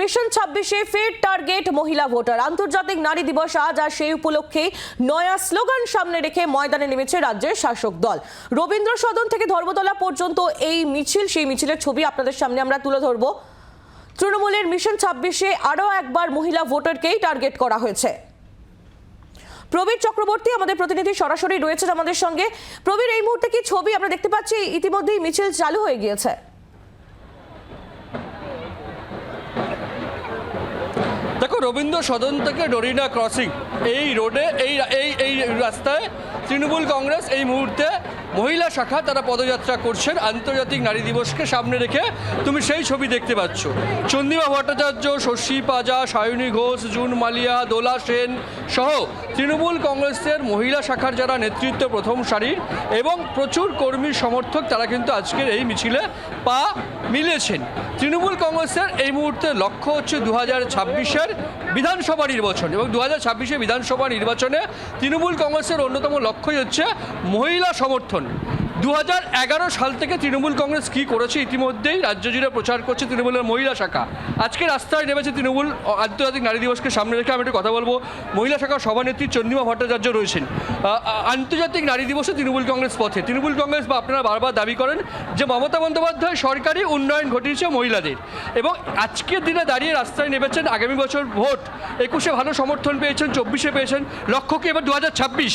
Mission ছাব্বিশে ফের target মহিলা ভোটার। আন্তর্জাতিক নারী দিবস আজ আর সেই উপলক্ষে নয়া স্লোগান সামনে রেখে ময়দানে নেমেছে রাজ্যের শাসক দল। রবীন্দ্র সদন থেকে ধর্মতলা পর্যন্ত এই মিছিল, সেই মিছিলের ছবি আপনাদের সামনে আমরা তুলে ধরবো। তৃণমূলের মিশন ছাব্বিশে আরও একবার মহিলা ভোটারকেই টার্গেট করা হয়েছে। প্রবীর চক্রবর্তী, আমাদের প্রতিনিধি সরাসরি রয়েছেন আমাদের সঙ্গে। প্রবীর, এই মুহূর্তে কি ছবি আমরা দেখতে পাচ্ছি? ইতিমধ্যেই মিছিল চালু হয়ে গিয়েছে দেখো রবীন্দ্র সদন থেকে ডরিনা ক্রসিং। এই রোডে, এই এই এই রাস্তায় তৃণমূল কংগ্রেস এই মুহূর্তে মহিলা শাখা তারা পদযাত্রা করছেন। আন্তর্জাতিক নারী দিবসকে সামনে রেখে তুমি সেই ছবি দেখতে পাচ্ছ। চন্দিমা ভট্টাচার্য, শশী পাজা, সায়নী ঘোষ, জুন মালিয়া, দোলা সেন সহ তৃণমূল কংগ্রেসের মহিলা শাখার যারা নেতৃত্ব প্রথম সারির এবং প্রচুর কর্মী সমর্থক তারা কিন্তু আজকের এই মিছিলে পা মিলেছেন। তৃণমূল কংগ্রেসের এই মুহূর্তে লক্ষ্য হচ্ছে দু হাজার ছাব্বিশের বিধানসভা নির্বাচন এবং দু হাজার ছাব্বিশে বিধানসভা নির্বাচনে তৃণমূল কংগ্রেসের অন্যতম লক্ষ্যই হচ্ছে মহিলা সমর্থন। দু হাজার এগারো সাল থেকে তৃণমূল কংগ্রেস কী করেছে ইতিমধ্যেই? রাজ্য জুড়ে প্রচার করছে তৃণমূলের মহিলা শাখা। আজকে রাস্তায় নেমেছে তৃণমূল আন্তর্জাতিক নারী দিবসকে সামনে রেখে আমি একটু কথা বলব। মহিলা শাখার সভানেত্রী চন্দ্রিমা ভট্টাচার্য রয়েছেন। আন্তর্জাতিক নারী দিবসে তৃণমূল কংগ্রেস পথে। তৃণমূল কংগ্রেস বা আপনারা বারবার দাবি করেন যে মমতা বন্দ্যোপাধ্যায় সরকারি উন্নয়ন ঘটিয়েছে মহিলাদের। এবং আজকের দিনে দাঁড়িয়ে রাস্তায় নেমেছেন আগামী বছর ভোট। একুশে ভালো সমর্থন পেয়েছেন, চব্বিশে পেয়েছেন। লক্ষ্য কি এবার দু হাজার ছাব্বিশ?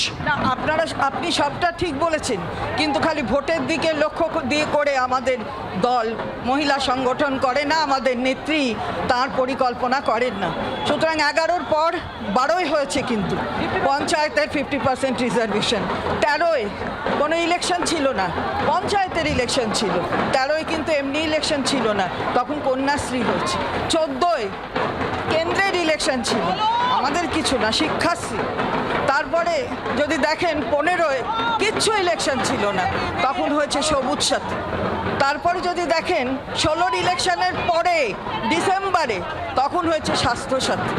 আপনারা, আপনি সবটা ঠিক বলেছেন। কিন্তু খালি ভোটের দিকে লক্ষ্য দিয়ে করে আমাদের দল, মহিলা সংগঠন করে না, আমাদের নেত্রী তার পরিকল্পনা করেন না। সুতরাং এগারোর পর বারোই হয়েছে কিন্তু, পঞ্চায়েতের ফিফটি পার্সেন্ট রিজার্ভেশন তেরোয় কোনো ইলেকশন ছিল না, পঞ্চায়েতের ইলেকশন ছিল। তেরোয় কিন্তু এমনি ইলেকশন ছিল না, তখন কন্যাশ্রী হয়েছে। চোদ্দোয় কেন্দ্রের ইলেকশন ছিল। আমাদের কিছু না, শিক্ষাশ্রী। তারপরে যদি দেখেন পনেরোয় কিচ্ছু ইলেকশন ছিল না, তখন হয়েছে সবুজ সাথী। তারপরে যদি দেখেন ষোলোর ইলেকশনের পরে, ডিসেম্বরে, তখন হয়েছে স্বাস্থ্যসাথী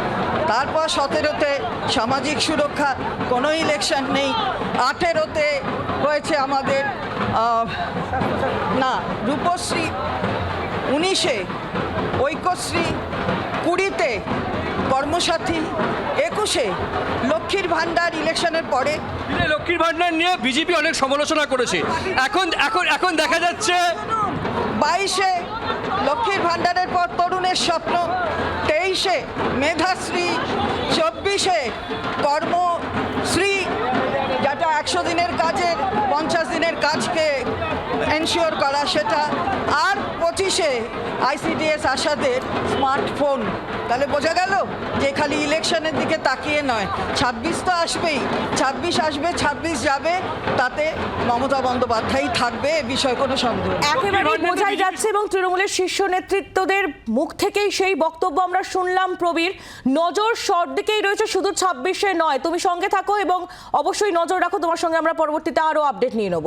তারপর সতেরোতে সামাজিক সুরক্ষা, কোনো ইলেকশন নেই। আঠেরোতে হয়েছে আমাদের না, রূপশ্রী, উনিশে, ঐক্যশ্রী, কুড়িতে কর্মসাথী একুশে লক্ষ্মীর ভাণ্ডার ইলেকশনের পরে লক্ষ্মীর ভাণ্ডার নিয়ে বিজেপি অনেক সমালোচনা করেছে। এখন এখন এখন দেখা যাচ্ছে বাইশে লক্ষ্মীর ভাণ্ডারের পর তরুণের স্বপ্ন তেইশে মেধাশ্রী চব্বিশে কর্মশ্রী যেটা একশো দিনের কাজের পঞ্চাশ দিনের কাজকে এনশিওর করা সেটা। আর পঁচিশে আইসিডিএস আশাদের স্মার্টফোন তাহলে বোঝা গেল যে খালি ইলেকশনের দিকে তাকিয়ে নয়। ছাব্বিশ তো আসবেই। ছাব্বিশ আসবে ছাব্বিশ যাবে তাতে মমতা বন্দ্যোপাধ্যায় থাকবে এ বিষয়ে কোনো সন্দেহ। একেবারে বোঝাই যাচ্ছে এবং তৃণমূলের শীর্ষ নেতৃত্বদের মুখ থেকেই সেই বক্তব্য আমরা শুনলাম প্রবীর। নজর সব দিকেই রয়েছে শুধু ছাব্বিশে নয়। তুমি সঙ্গে থাকো এবং অবশ্যই নজর রাখো। তোমার সঙ্গে আমরা পরবর্তীতে আরও আপডেট নিয়ে নেব।